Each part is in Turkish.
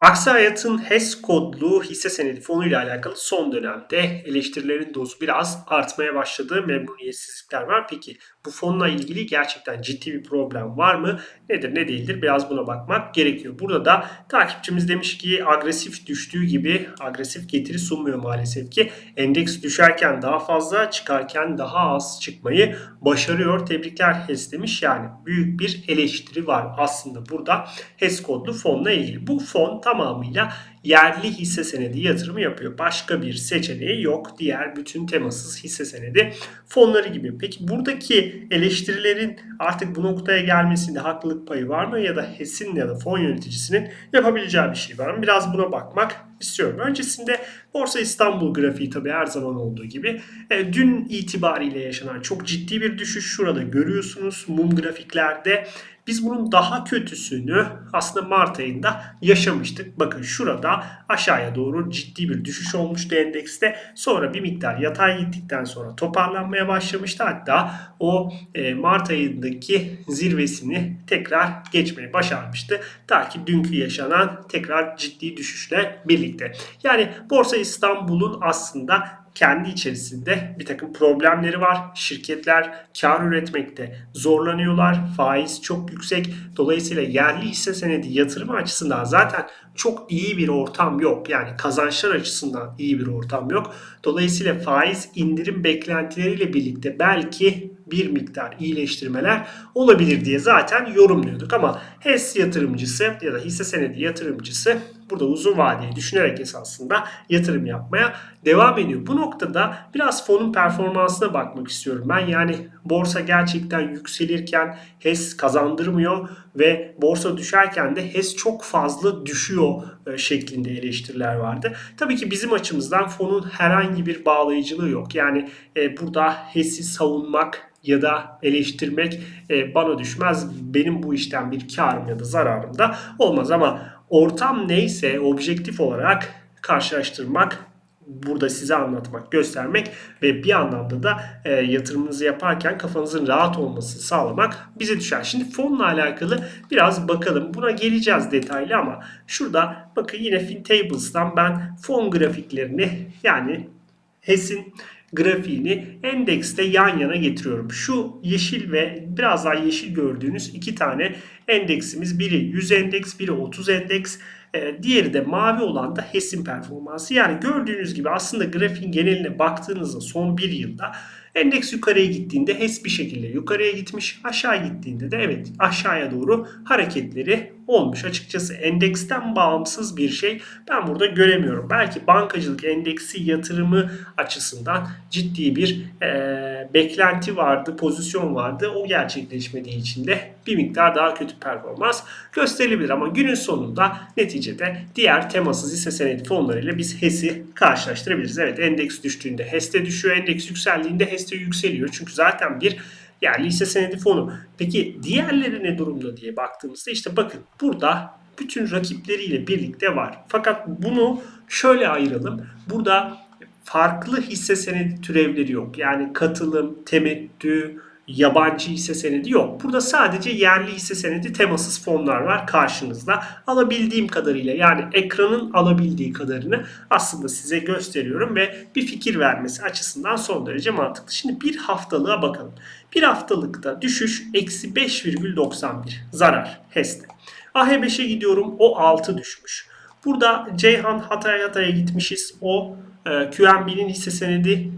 Aksi Hayat'ın HES kodlu hisse senedi fonuyla alakalı son dönemde eleştirilerin dozu biraz artmaya başladığı memnuniyetsizlikler var. Peki bu fonla ilgili gerçekten ciddi bir problem var mı? Nedir ne değildir biraz buna bakmak gerekiyor. Burada da takipçimiz demiş ki agresif düştüğü gibi agresif getiri sunmuyor maalesef ki. Endeks düşerken daha fazla çıkarken daha az çıkmayı başarıyor. Tebrikler HES demiş. Yani büyük bir eleştiri var aslında burada HES kodlu fonla ilgili. Bu fon tamamıyla yerli hisse senedi yatırımı yapıyor. Başka bir seçeneği yok. Diğer bütün temasız hisse senedi fonları gibi. Peki buradaki eleştirilerin artık bu noktaya gelmesinde haklılık payı var mı? Ya da HES'in ya da fon yöneticisinin yapabileceği bir şey var mı? Biraz buna bakmak istiyorum. Öncesinde Borsa İstanbul grafiği tabii her zaman olduğu gibi e, dün itibariyle yaşanan çok ciddi bir düşüş şurada görüyorsunuz mum grafiklerde. Biz bunun daha kötüsünü aslında Mart ayında yaşamıştık. Bakın şurada aşağıya doğru ciddi bir düşüş olmuştu endekste. Sonra bir miktar yatay gittikten sonra toparlanmaya başlamıştı. Hatta o e, Mart ayındaki zirvesini tekrar geçmeyi başarmıştı. Ta ki dünkü yaşanan tekrar ciddi düşüşle birlikte. Yani Borsa İstanbul'un aslında kendi içerisinde bir takım problemleri var. Şirketler kar üretmekte zorlanıyorlar. Faiz çok yüksek. Dolayısıyla yerli hisse senedi yatırımı açısından zaten çok iyi bir ortam yok. Yani kazançlar açısından iyi bir ortam yok. Dolayısıyla faiz indirim beklentileriyle birlikte belki bir miktar iyileştirmeler olabilir diye zaten yorumluyorduk. Ama HES yatırımcısı ya da hisse senedi yatırımcısı burada uzun vadeli düşünerek esasında yatırım yapmaya devam ediyor. Bu noktada biraz fonun performansına bakmak istiyorum ben. Yani borsa gerçekten yükselirken HES kazandırmıyor ve borsa düşerken de HES çok fazla düşüyor e, şeklinde eleştiriler vardı. Tabii ki bizim açımızdan fonun herhangi bir bağlayıcılığı yok. Yani e, burada HES'i savunmak ya da eleştirmek e, bana düşmez. Benim bu işten bir karım ya da zararım da olmaz ama ortam neyse objektif olarak karşılaştırmak burada size anlatmak, göstermek ve bir anlamda da e, yatırımınızı yaparken kafanızın rahat olmasını sağlamak bize düşer. Şimdi fonla alakalı biraz bakalım. Buna geleceğiz detaylı ama şurada bakın yine FinTables'tan ben fon grafiklerini yani HES'in grafiğini endekste yan yana getiriyorum. Şu yeşil ve biraz daha yeşil gördüğünüz iki tane endeksimiz biri 100 endeks biri 30 endeks. E, diğeri de mavi olan da HES'in performansı. Yani gördüğünüz gibi aslında grafiğin geneline baktığınızda son bir yılda endeks yukarıya gittiğinde HES bir şekilde yukarıya gitmiş. Aşağı gittiğinde de evet aşağıya doğru hareketleri olmuş. Açıkçası endeksten bağımsız bir şey ben burada göremiyorum. Belki bankacılık endeksi yatırımı açısından ciddi bir e, beklenti vardı, pozisyon vardı. O gerçekleşmediği için de bir miktar daha kötü performans gösterilebilir. Ama günün sonunda neticede diğer temasız hisse senedi fonlarıyla biz HES'i karşılaştırabiliriz. Evet endeks düştüğünde HES de düşüyor, endeks yükseldiğinde HES de yükseliyor. Çünkü zaten bir yerli hisse senedi fonu. Peki diğerleri ne durumda diye baktığımızda işte bakın burada bütün rakipleriyle birlikte var. Fakat bunu şöyle ayıralım. Burada farklı hisse senedi türevleri yok. Yani katılım, temettü, yabancı hisse senedi yok. Burada sadece yerli hisse senedi temasız fonlar var karşınızda. Alabildiğim kadarıyla yani ekranın alabildiği kadarını aslında size gösteriyorum ve bir fikir vermesi açısından son derece mantıklı. Şimdi bir haftalığa bakalım. Bir haftalıkta düşüş eksi 5,91 zarar HES'te. AH5'e gidiyorum o 6 düşmüş. Burada Ceyhan Hatay Hatay'a gitmişiz. O e, QNB'nin hisse senedi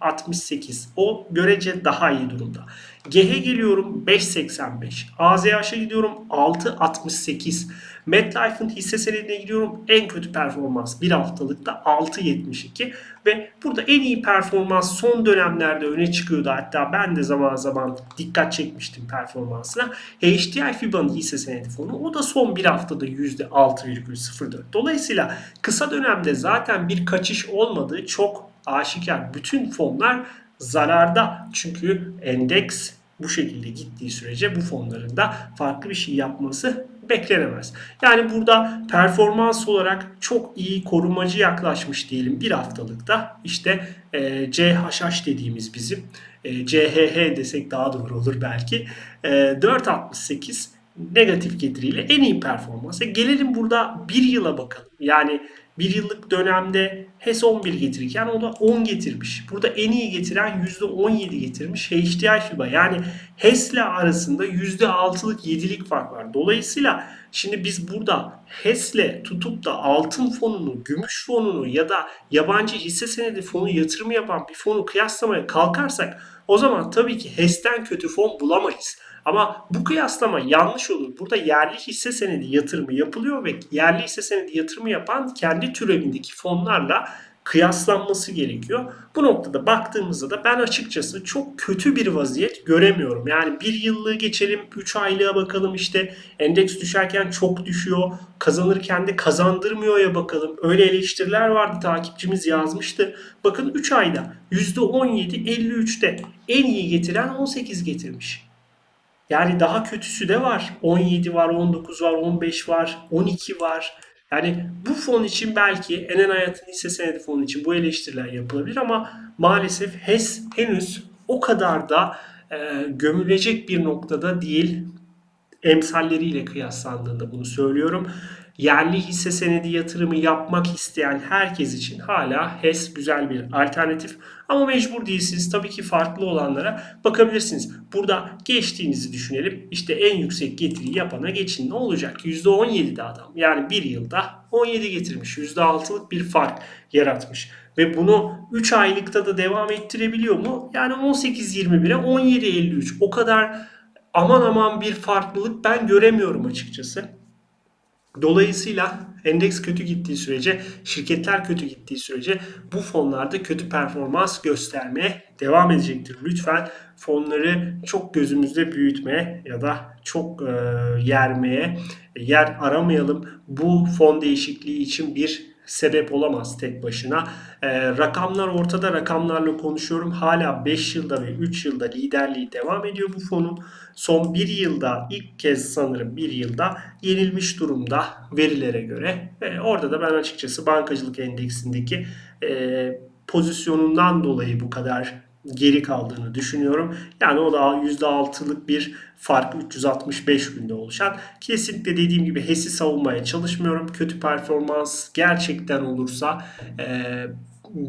4,68. O görece daha iyi durumda. GH'e geliyorum 5.85. AZH'a gidiyorum 6.68. MetLife'ın hisse senedine gidiyorum en kötü performans bir haftalıkta 6.72 ve burada en iyi performans son dönemlerde öne çıkıyordu. Hatta ben de zaman zaman dikkat çekmiştim performansına. HDI FIBA'nın hisse senedi fonu o da son bir haftada %6,04. Dolayısıyla kısa dönemde zaten bir kaçış olmadığı çok aşikar. Bütün fonlar zararda. Çünkü endeks bu şekilde gittiği sürece bu fonların da farklı bir şey yapması beklenemez. Yani burada performans olarak çok iyi korumacı yaklaşmış diyelim bir haftalıkta. İşte e, CHH dediğimiz bizim e, CHH desek daha doğru olur belki. E, 4.68 negatif getiriyle en iyi performansa. Gelelim burada bir yıla bakalım. Yani bir yıllık dönemde HES 11 getirirken o da 10 getirmiş. Burada en iyi getiren %17 getirmiş HDI FIBA. Yani HES ile arasında %6'lık 7'lik fark var. Dolayısıyla şimdi biz burada HES ile tutup da altın fonunu, gümüş fonunu ya da yabancı hisse senedi fonu yatırımı yapan bir fonu kıyaslamaya kalkarsak o zaman tabii ki HES'ten kötü fon bulamayız. Ama bu kıyaslama yanlış olur. Burada yerli hisse senedi yatırımı yapılıyor ve yerli hisse senedi yatırımı yapan kendi türevindeki fonlarla kıyaslanması gerekiyor. Bu noktada baktığımızda da ben açıkçası çok kötü bir vaziyet göremiyorum. Yani bir yıllığı geçelim, 3 aylığa bakalım işte endeks düşerken çok düşüyor, kazanırken de kazandırmıyor ya bakalım. Öyle eleştiriler vardı takipçimiz yazmıştı. Bakın 3 ayda %17, 53'te en iyi getiren 18 getirmiş. Yani daha kötüsü de var. 17 var, 19 var, 15 var, 12 var. Yani bu fon için belki Enen Hayat'ın hisse senedi fonu için bu eleştiriler yapılabilir ama maalesef HES henüz o kadar da e, gömülecek bir noktada değil. Emsalleriyle kıyaslandığında bunu söylüyorum. Yerli hisse senedi yatırımı yapmak isteyen herkes için hala HES güzel bir alternatif. Ama mecbur değilsiniz. Tabii ki farklı olanlara bakabilirsiniz. Burada geçtiğinizi düşünelim. İşte en yüksek getiri yapana geçin. Ne olacak? %17'de adam. Yani bir yılda 17 getirmiş. %6'lık bir fark yaratmış. Ve bunu 3 aylıkta da devam ettirebiliyor mu? Yani 18-21'e 17-53. O kadar aman aman bir farklılık ben göremiyorum açıkçası. Dolayısıyla endeks kötü gittiği sürece, şirketler kötü gittiği sürece bu fonlarda kötü performans göstermeye devam edecektir. Lütfen fonları çok gözümüzde büyütmeye ya da çok e, yermeye yer aramayalım. Bu fon değişikliği için bir sebep olamaz tek başına. E, rakamlar ortada rakamlarla konuşuyorum. Hala 5 yılda ve 3 yılda liderliği devam ediyor bu fonun. Son 1 yılda ilk kez sanırım 1 yılda yenilmiş durumda verilere göre. E, orada da ben açıkçası bankacılık endeksindeki e, pozisyonundan dolayı bu kadar geri kaldığını düşünüyorum. Yani o da %6'lık bir fark 365 günde oluşan. Kesinlikle dediğim gibi HES'i savunmaya çalışmıyorum. Kötü performans gerçekten olursa e,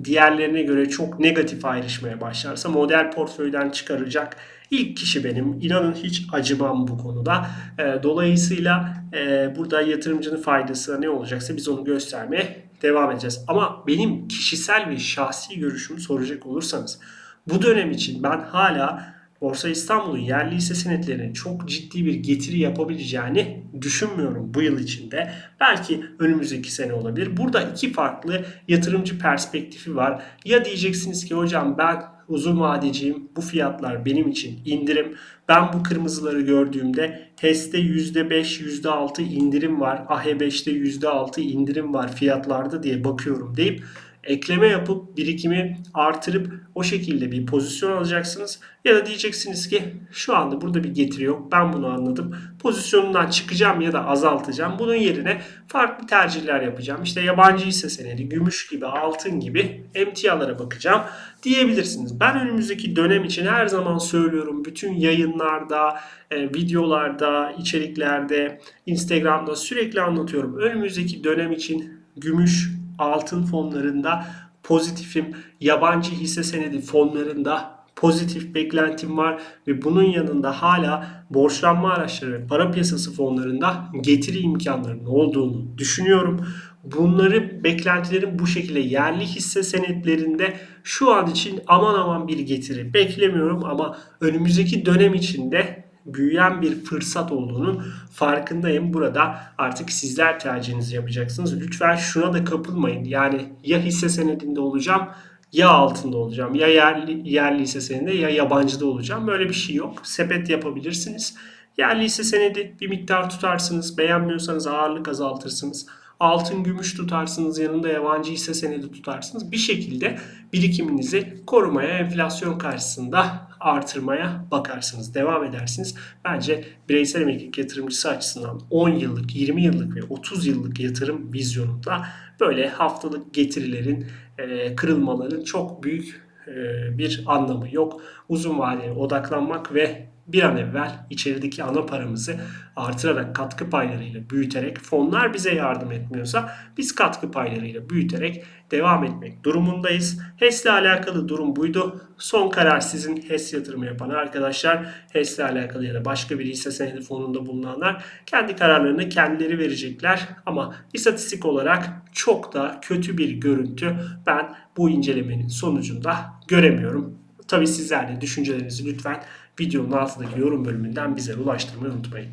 diğerlerine göre çok negatif ayrışmaya başlarsa model portföyden çıkaracak ilk kişi benim. İnanın hiç acımam bu konuda. E, dolayısıyla e, burada yatırımcının faydası ne olacaksa biz onu göstermeye devam edeceğiz. Ama benim kişisel ve şahsi görüşümü soracak olursanız bu dönem için ben hala Borsa İstanbul'un yerli hisse senetlerinin çok ciddi bir getiri yapabileceğini düşünmüyorum bu yıl içinde. Belki önümüzdeki sene olabilir. Burada iki farklı yatırımcı perspektifi var. Ya diyeceksiniz ki hocam ben uzun vadeciyim. Bu fiyatlar benim için indirim. Ben bu kırmızıları gördüğümde HES'te %5, %6 indirim var. AH5'te %6 indirim var fiyatlarda diye bakıyorum deyip ekleme yapıp birikimi artırıp o şekilde bir pozisyon alacaksınız. Ya da diyeceksiniz ki şu anda burada bir getiri yok. Ben bunu anladım. Pozisyonundan çıkacağım ya da azaltacağım. Bunun yerine farklı tercihler yapacağım. İşte yabancı hisse senedi, gümüş gibi, altın gibi emtialara bakacağım diyebilirsiniz. Ben önümüzdeki dönem için her zaman söylüyorum. Bütün yayınlarda, e, videolarda, içeriklerde, Instagram'da sürekli anlatıyorum. Önümüzdeki dönem için gümüş, altın fonlarında pozitifim. Yabancı hisse senedi fonlarında pozitif beklentim var ve bunun yanında hala borçlanma araçları ve para piyasası fonlarında getiri imkanlarının olduğunu düşünüyorum. Bunları beklentilerim bu şekilde yerli hisse senetlerinde şu an için aman aman bir getiri beklemiyorum ama önümüzdeki dönem içinde büyüyen bir fırsat olduğunun farkındayım. Burada artık sizler tercihinizi yapacaksınız. Lütfen şuna da kapılmayın. Yani ya hisse senedinde olacağım ya altında olacağım. Ya yerli, yerli hisse senedinde ya yabancıda olacağım. Böyle bir şey yok. Sepet yapabilirsiniz. Yerli hisse senedi bir miktar tutarsınız. Beğenmiyorsanız ağırlık azaltırsınız. Altın, gümüş tutarsınız. Yanında yabancı hisse senedi tutarsınız. Bir şekilde birikiminizi korumaya, enflasyon karşısında artırmaya bakarsınız. Devam edersiniz. Bence bireysel emeklilik yatırımcısı açısından 10 yıllık, 20 yıllık ve 30 yıllık yatırım vizyonunda böyle haftalık getirilerin, e, kırılmaların çok büyük e, bir anlamı yok. Uzun vadeye odaklanmak ve bir an evvel içerideki ana paramızı artırarak katkı paylarıyla büyüterek fonlar bize yardım etmiyorsa biz katkı paylarıyla büyüterek devam etmek durumundayız. HES ile alakalı durum buydu. Son karar sizin HES yatırımı yapan arkadaşlar. HES ile alakalı ya da başka bir hisse senedi fonunda bulunanlar kendi kararlarını kendileri verecekler. Ama istatistik olarak çok da kötü bir görüntü ben bu incelemenin sonucunda göremiyorum. Tabii sizler de düşüncelerinizi lütfen videonun altındaki yorum bölümünden bize ulaştırmayı unutmayın.